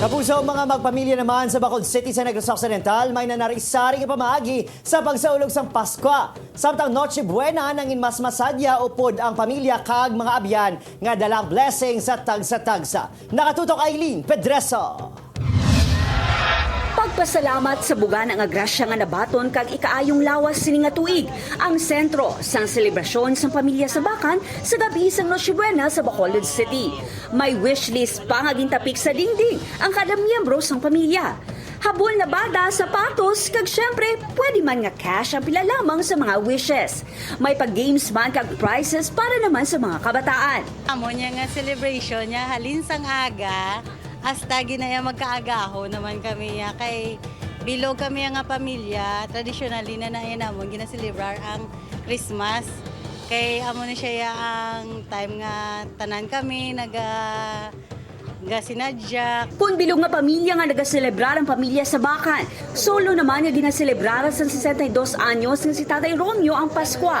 Kapuso mga magpamilya naman sa Bacol City sa Negros Occidental, may nanarisaring pamagi sa pagsaulog sang Paskwa. Samtang Noche Buena nangin mas masadya upod ang pamilya kag mga abyan nga dalang blessing sa tagsa-tagsa. Nakatutok Aileen Pedreso. Pagpasalamat sa buga ng agrasya nga nabaton kag ikaayong lawas sini nga tuig ang sentro sang selebrasyon sang pamilya sa Bakan sa gabi sang Noche Buena sa Bacolod City. May wishlist pa nga gintapik sa dingding ang kada miyembro sang pamilya. Habol na bada, sapatos, kag syempre, pwede man nga cash ang pila lamang sa mga wishes. May pag-games man kag prizes para naman sa mga kabataan. Amo niya nga celebration niya halin sang aga hasta ginaya magkaagaho naman kami ya kay bilog kami nga pamilya. Traditionally na na namon ginaselebrar ang Christmas. Kay amo na siya ya ang time nga tanan kami naga ga sinadya Kung bilog nga pamilya nga nagaselebrar ang pamilya sa Bakan. Solo naman nga ginaselebrar sa 62 anyos nga si Tatay Romeo ang Pasko.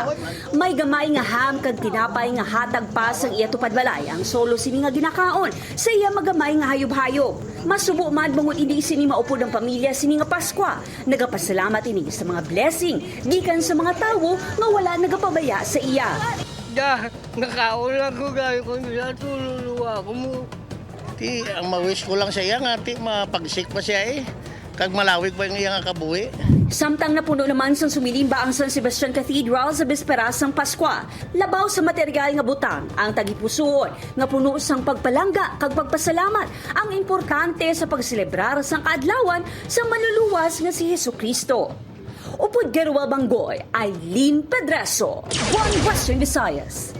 May gamay nga ham kag tinapay nga hatag pa sang iya tupad balay ang solo sini nga ginakaon sa iya magamay nga hayop-hayop. Masubo man bangon ini sini maupod ang pamilya sini nga Pasko. Nagapasalamat ini sa mga blessing gikan sa mga tawo nga wala nagapabaya sa iya. Da, nakaulan ko gaya ko nila tululuwa ko mo. Ti, ang ma-wish ko lang sa iya nga, ti, mapagsik pa siya eh. Kag malawig pa yung iya nga kabuhi. Samtang napuno naman sa sumilimba ang San Sebastian Cathedral sa bisperas ng Pasko. Labaw sa material nga butang ang tagipusoon nga puno sang pagpalangga kag pagpasalamat ang importante sa pagselebrar sang kaadlawan sa maluluwas nga si Hesus Kristo. Upod Gerwa Banggoy, Eileen Pedreso, One Western Visayas.